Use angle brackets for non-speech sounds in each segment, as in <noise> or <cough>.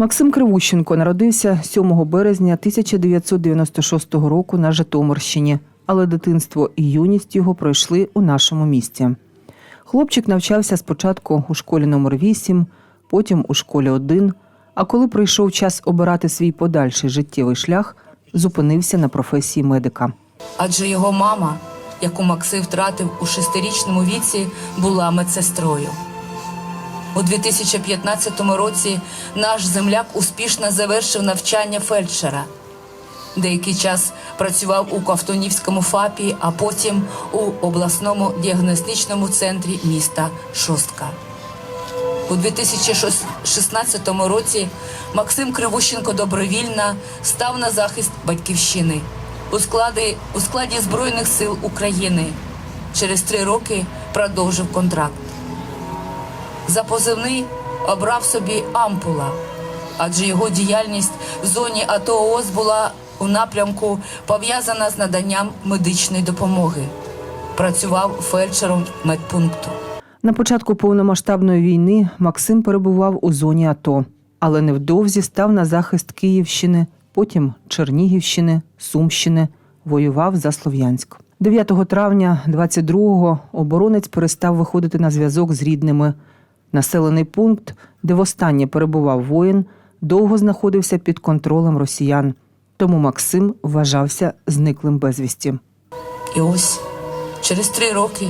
Максим Кривущенко народився 7 березня 1996 року на Житомирщині, але дитинство і юність його пройшли у нашому місті. Хлопчик навчався спочатку у школі номер 8, потім у школі 1, а коли прийшов час обирати свій подальший життєвий шлях, зупинився на професії медика. адже його мама, яку Максим втратив у шестирічному віці, була медсестрою. У 2015 році наш земляк успішно завершив навчання фельдшера. Деякий час працював у Ковтунівському ФАПі, а потім у обласному діагностичному центрі міста Шостка. У 2016 році Максим Кривущенко добровільно став на захист батьківщини у складі, у складі Збройних сил України. Через три роки продовжив контракт. За позивний обрав собі ампула, адже його діяльність в зоні АТО ООС була у напрямку пов'язана з наданням медичної допомоги. Працював фельдшером медпункту. На початку повномасштабної війни Максим перебував у зоні АТО, але невдовзі став на захист Київщини, потім Чернігівщини, Сумщини, воював за Слов'янськ. 9 травня 22-го оборонець перестав виходити на зв'язок з рідними. Населений пункт, де востаннє перебував воїн, довго знаходився під контролем росіян. Тому Максим вважався зниклим безвісті. І ось через три роки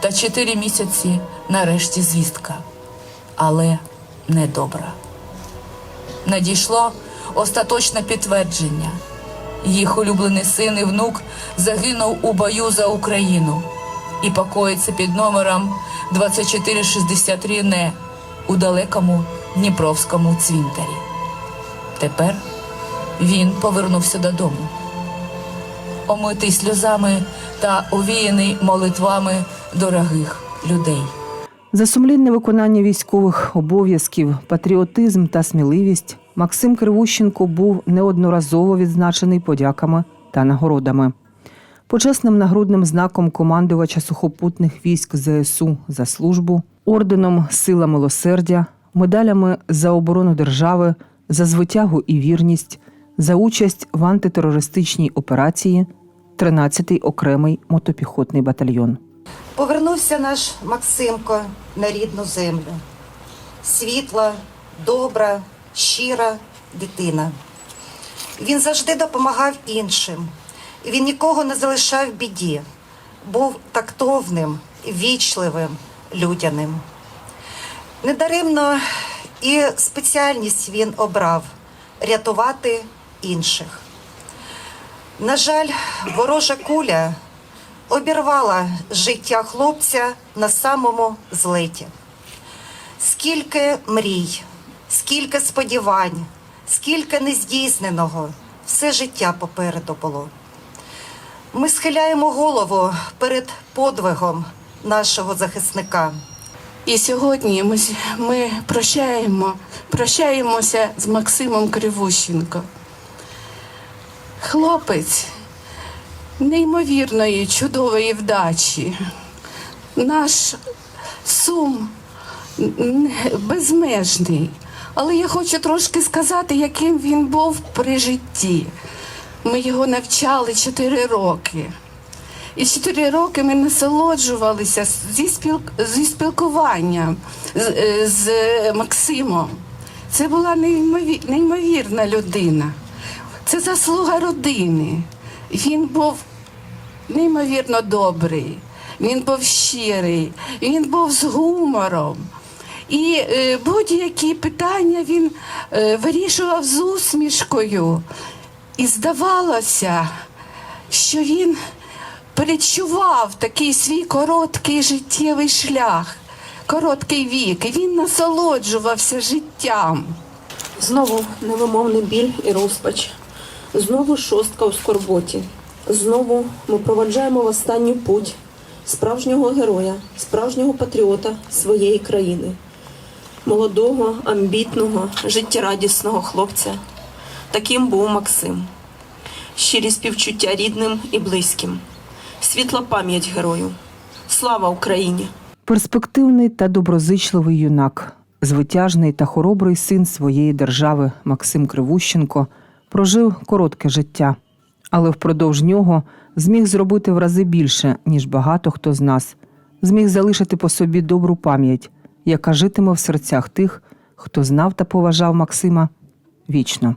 та чотири місяці нарешті звістка. Але не добра. Надійшло остаточне підтвердження. Їх улюблений син і внук загинув у бою за Україну і покоїться під номером 2463 не у далекому Дніпровському цвинтарі. Тепер він повернувся додому омитий сльозами та овіяний молитвами дорогих людей. За сумлінне виконання військових обов'язків, патріотизм та сміливість Максим Кривущенко був неодноразово відзначений подяками та нагородами. Почесним нагрудним знаком командувача сухопутних військ ЗСУ за службу, орденом Сила милосердя, медалями за оборону держави, за звитягу і вірність, за участь в антитерористичній операції, 13-й окремий мотопіхотний батальйон. Повернувся наш Максимко на рідну землю. Світла, добра, щира дитина. Він завжди допомагав іншим. Він нікого не залишав в біді. Був тактовним, вічливим, людяним. Недаремно і спеціальність він обрав рятувати інших. На жаль, ворожа куля обірвала життя хлопця на самому злеті. Скільки мрій, скільки сподівань, скільки нездійсненого, все життя попереду було. Ми схиляємо голову перед подвигом нашого захисника. І сьогодні ми, ми прощаємо, прощаємося з Максимом Кривущенко. Хлопець неймовірної, чудової вдачі. Наш сум безмежний. Але я хочу трошки сказати, яким він був при житті. Ми його навчали 4 роки. І чотири роки ми насолоджувалися зі, спіл... зі спілкуванням з, е, з Максимом. Це була неймові... неймовірна людина. Це заслуга родини. Він був неймовірно добрий, він був щирий, він був з гумором. І е, будь-які питання він е, вирішував з усмішкою. І здавалося, що він перечував такий свій короткий життєвий шлях, короткий вік, і він насолоджувався життям. Знову невимовний біль і розпач. Знову шостка у скорботі. Знову ми проваджаємо в останню путь справжнього героя, справжнього патріота своєї країни, молодого, амбітного, життєрадісного хлопця. Таким був Максим. Щирі співчуття рідним і близьким. Світла пам'ять герою. Слава Україні! Перспективний та доброзичливий юнак. Звитяжний та хоробрий син своєї держави Максим Кривущенко прожив коротке життя, але впродовж нього зміг зробити в рази більше, ніж багато хто з нас, зміг залишити по собі добру пам'ять, яка житиме в серцях тих, хто знав та поважав Максима вічно.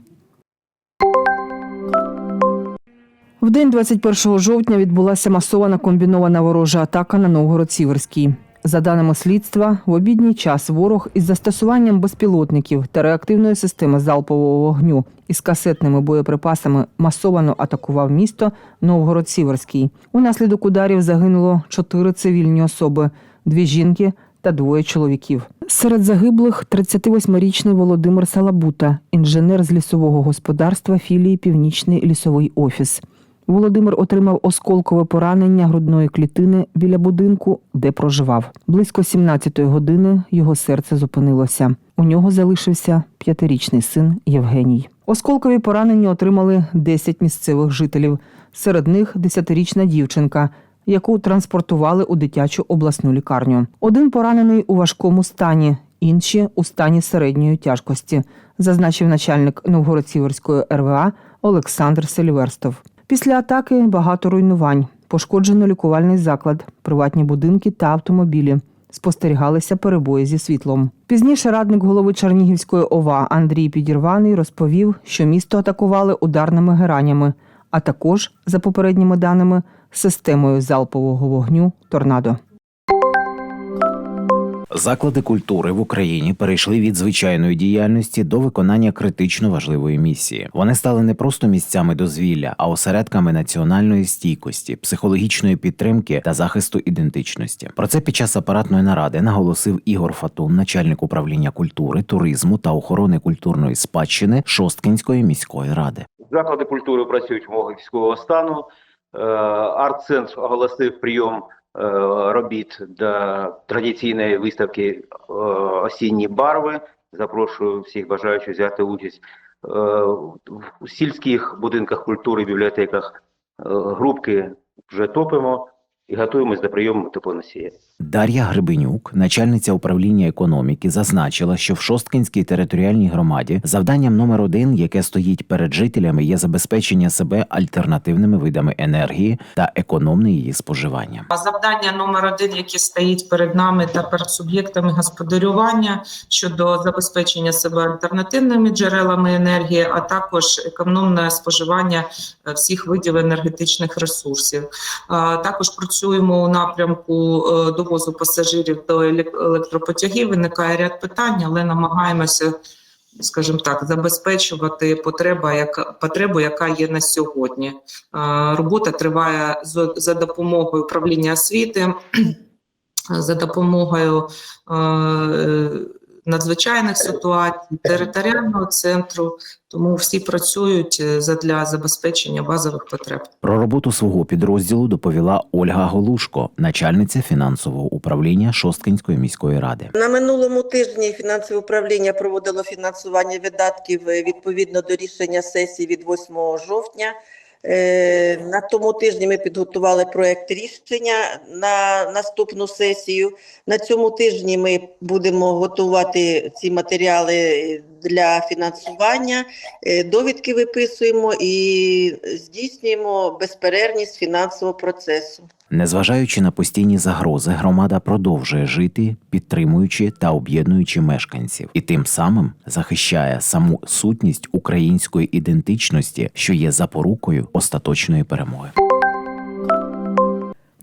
В день 21 жовтня відбулася масована комбінована ворожа атака на Новгород-Сіверський. За даними слідства, в обідній час ворог із застосуванням безпілотників та реактивної системи залпового вогню із касетними боєприпасами масовано атакував місто Новгород-Сіверський. Унаслідок ударів загинуло чотири цивільні особи, дві жінки та двоє чоловіків. Серед загиблих 38-річний Володимир Салабута, інженер з лісового господарства філії Північний лісовий офіс. Володимир отримав осколкове поранення грудної клітини біля будинку, де проживав. Близько 17-ї години його серце зупинилося. У нього залишився п'ятирічний син Євгеній. Осколкові поранення отримали 10 місцевих жителів. Серед них 10-річна дівчинка, яку транспортували у дитячу обласну лікарню. Один поранений у важкому стані, інші у стані середньої тяжкості, зазначив начальник Новгород-Сіверської РВА Олександр Сельверстов. Після атаки багато руйнувань, пошкоджено лікувальний заклад, приватні будинки та автомобілі. Спостерігалися перебої зі світлом. Пізніше радник голови Чернігівської ОВА Андрій Підірваний розповів, що місто атакували ударними геранями, а також, за попередніми даними, системою залпового вогню торнадо. Заклади культури в Україні перейшли від звичайної діяльності до виконання критично важливої місії. Вони стали не просто місцями дозвілля, а осередками національної стійкості, психологічної підтримки та захисту ідентичності. Про це під час апаратної наради наголосив Ігор Фатун, начальник управління культури, туризму та охорони культурної спадщини Шосткинської міської ради. Заклади культури працюють в умовах військового стану. Е, Арт-центр оголосив прийом робіт до традиційної виставки е, осінні барви. Запрошую всіх бажаючих взяти участь Е, в сільських будинках культури, бібліотеках. е, Групки вже топимо і готуємось до прийому теплоносія. Дар'я Гребенюк, начальниця управління економіки, зазначила, що в Шосткинській територіальній громаді завданням номер один, яке стоїть перед жителями, є забезпечення себе альтернативними видами енергії та економне її споживання. А Завдання номер один, яке стоїть перед нами та перед суб'єктами господарювання щодо забезпечення себе альтернативними джерелами енергії, а також економне споживання е, всіх видів енергетичних ресурсів. Також працюємо у напрямку е, довозу пасажирів до електропотягів. Виникає ряд питань, але намагаємося. Скажімо так, забезпечувати потреба, яка потребу, яка є на сьогодні. Е, Робота триває за допомогою управління освіти, <clears throat> за допомогою е, надзвичайних ситуацій, територіального центру. Тому всі працюють е, задля забезпечення базових потреб. Про роботу свого підрозділу доповіла Ольга Голушко, начальниця фінансового управління Шосткинської міської ради. На минулому тижні фінансове управління проводило фінансування видатків е, відповідно до рішення сесії від 8 жовтня. Е, На тому тижні ми підготували проект рішення на наступну сесію. На цьому тижні ми будемо готувати ці матеріали для фінансування, е, довідки виписуємо і здійснюємо безперервність фінансового процесу. Незважаючи на постійні загрози, громада продовжує жити, підтримуючи та об'єднуючи мешканців, і тим самим захищає саму сутність української ідентичності, що є запорукою остаточної перемоги.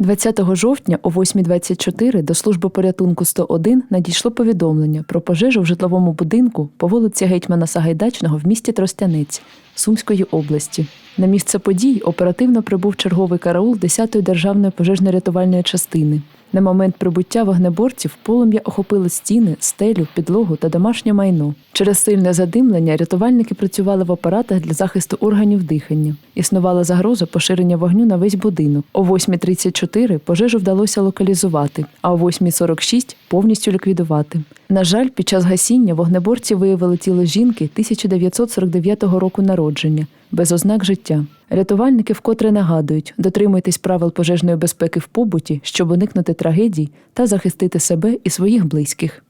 20 жовтня о 8.24 до служби порятунку 101 надійшло повідомлення про пожежу в житловому будинку по вулиці Гетьмана Сагайдачного в місті Тростянець Сумської області. На місце подій оперативно прибув черговий караул 10-ї державної пожежно-рятувальної частини. На момент прибуття вогнеборців полум'я охопило стіни, стелю, підлогу та домашнє майно. Через сильне задимлення рятувальники працювали в апаратах для захисту органів дихання. Існувала загроза поширення вогню на весь будинок. О 8.34 пожежу вдалося локалізувати, а о 8.46 повністю ліквідувати. На жаль, під час гасіння вогнеборці виявили тіло жінки 1949 року народження без ознак життя. Рятувальники вкотре нагадують: дотримуйтесь правил пожежної безпеки в побуті, щоб уникнути трагедій та захистити себе і своїх близьких.